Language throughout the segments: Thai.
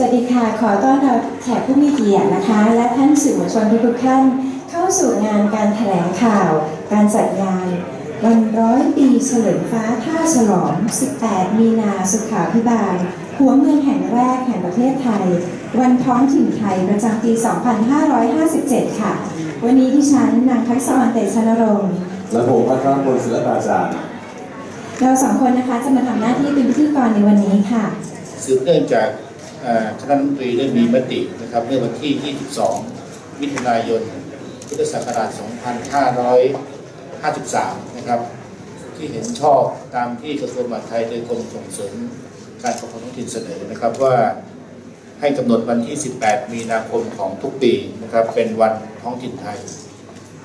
ค่ะ ขอต้อนรับแขกผู้มีเกียรตินะคะ และท่านสื่อมวลชนทุกๆท่านเข้าสู่งานการแถลงข่าว การจัดงาน วันร้อยปีเฉลิมฟ้าท่าฉลอม18 มีนาสุขาพิบาล หัวเมืองแห่งแรกแห่งประเทศไทย วันท้องถิ่นไทยประจำปี 2557 ค่ะ วันนี้ที่ฉันนางทักษะออนเตชนรงค์และผมพัทรพลศิลปาจารย์เราสองคนนะคะจะมาทำหน้าที่เป็นพิธีกรในวันนี้ค่ะสืบเนื่องจากเอ่อ คณะรัฐมนตรีได้มีมตินะครับเมื่อวันที่ 22 มิถุนายน พุทธศักราช 2553 นะครับ ที่เห็นชอบตามที่กระทรวงมหาดไทยโดยกรมส่งเสริมการปกครองท้องถิ่นเสนอนะครับว่าให้กำหนดวันที่ 18 มีนาคมของทุกปีนะครับเป็นวันท้องถิ่นไทย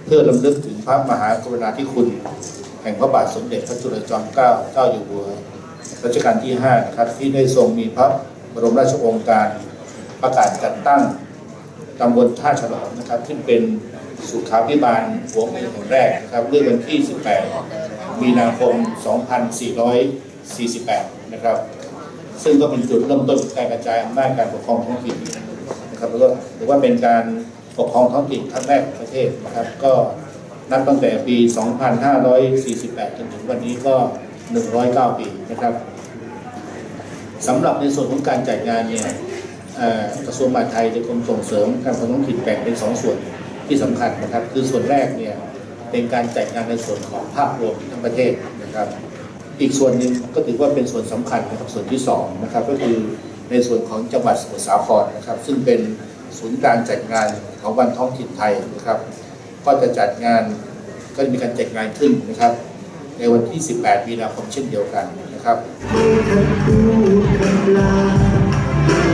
เพื่อลำลึกถึงพระมหากรุณาธิคุณ แห่งพระบาทสมเด็จพระจุลจอมเกล้าเจ้าอยู่หัวรัชกาลที่ 5 นะครับที่ได้ทรงมีพระ บรมราชโองการประกาศจัดตั้งตำบลท่าฉลอมนะครับซึ่งเป็นสุขาพิบาลหัวเมืองแห่งแรกนะครับเมื่อวันที่ 18 มีนาคม 2448 นะครับ ซึ่งก็เป็นจุดเริ่มต้นการกระจายอำนาจการปกครองท้องถิ่นนะครับแล้วก็ถือว่าเป็นการปกครองท้องถิ่นครั้งแรกของประเทศนะครับ ก็นับตั้งแต่ปี 2548 จนถึงวันนี้ก็ 109 ปีนะครับ สำหรับในส่วนของการจัดงานเนี่ยกระทรวงมหาดไทยจะกรมส่งเสริมการปกครองท้องถิ่นแบ่งเป็นสองส่วนที่สำคัญนะครับ คือส่วนแรกเนี่ยเป็นการจัดงานในส่วนของภาพรวมทั้งประเทศนะครับ อีกส่วนหนึ่งก็ถือว่าเป็นส่วนสำคัญนะครับส่วนที่สองนะครับก็คือในส่วนของจังหวัดสมุทรสาครนะครับ ซึ่งเป็นศูนย์กลางจัดงานของวันท้องถิ่นไทยนะครับ ก็จะจัดงานก็มีการจัดงานขึ้นนะครับ ในวันที่ 18 มีนาคมเช่นเดียวกันนะครับ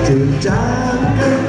ถึงจางกัน